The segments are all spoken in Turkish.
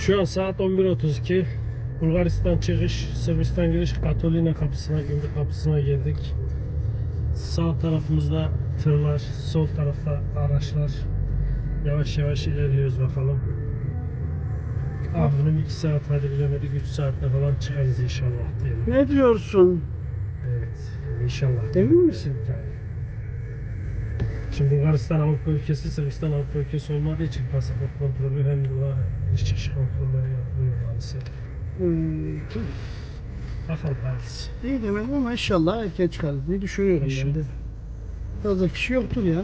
Şu an saat 11.32. Bulgaristan çıkış, Sırbistan giriş Katolina kapısına, gümrük kapısına geldik. Sağ tarafımızda tırlar, sol tarafta araçlar. Yavaş yavaş ilerliyoruz bakalım. Abinin 2 saat hadi bilemedik 3 saatte falan çıkarız inşallah diyelim. Ne diyorsun? Evet inşallah. Emin misin? Şimdi Bulgaristan Avrupa ülkesi, Sırbistan Avrupa ülkesi olmadığı için pasaport kontrolü hem de var, iç çıkış kontrolleri yapılıyor maalesef. Hmm, Bakalım hayırlısı. iyi demedim ama inşallah erken çıkarız diye düşünüyorum ben de. Fazla kişi yoktur ya.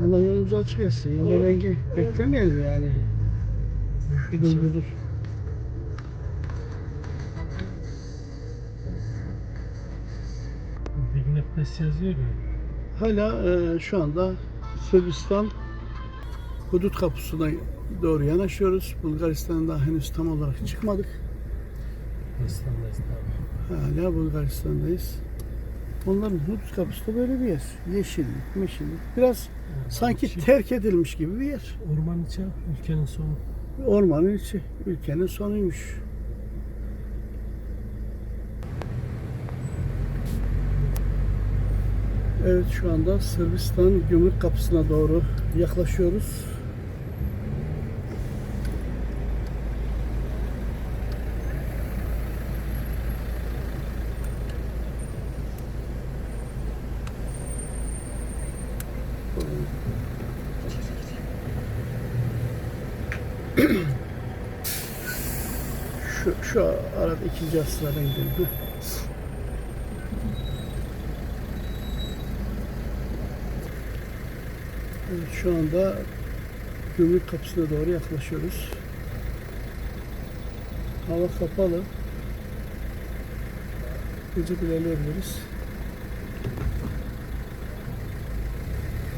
Allah yolumuzu açık etsin. Yine rengi beklemeyelim yani. Bir dur bir dur. Vignette yazıyor ya. Hala e, şu anda Sırbistan hudut kapısına doğru yanaşıyoruz. Bulgaristan'dan daha henüz tam olarak çıkmadık. Bulgaristan'dayız tabii. Hala Bulgaristan'dayız. Onların hudut kapısı da böyle bir yer. Yeşillik, meşillik. Biraz sanki terk edilmiş gibi bir yer. Orman içi, ülkenin sonu. Ormanın içi. Ülkenin sonuymuş. Evet şu anda Sırbistan gümrük kapısına doğru yaklaşıyoruz. Şu, şu arada ikinci asırlardan gidelim. Heh. Evet, şu anda gümrük kapısına doğru yaklaşıyoruz. Hava kapalı. Gece ilerleyebiliriz.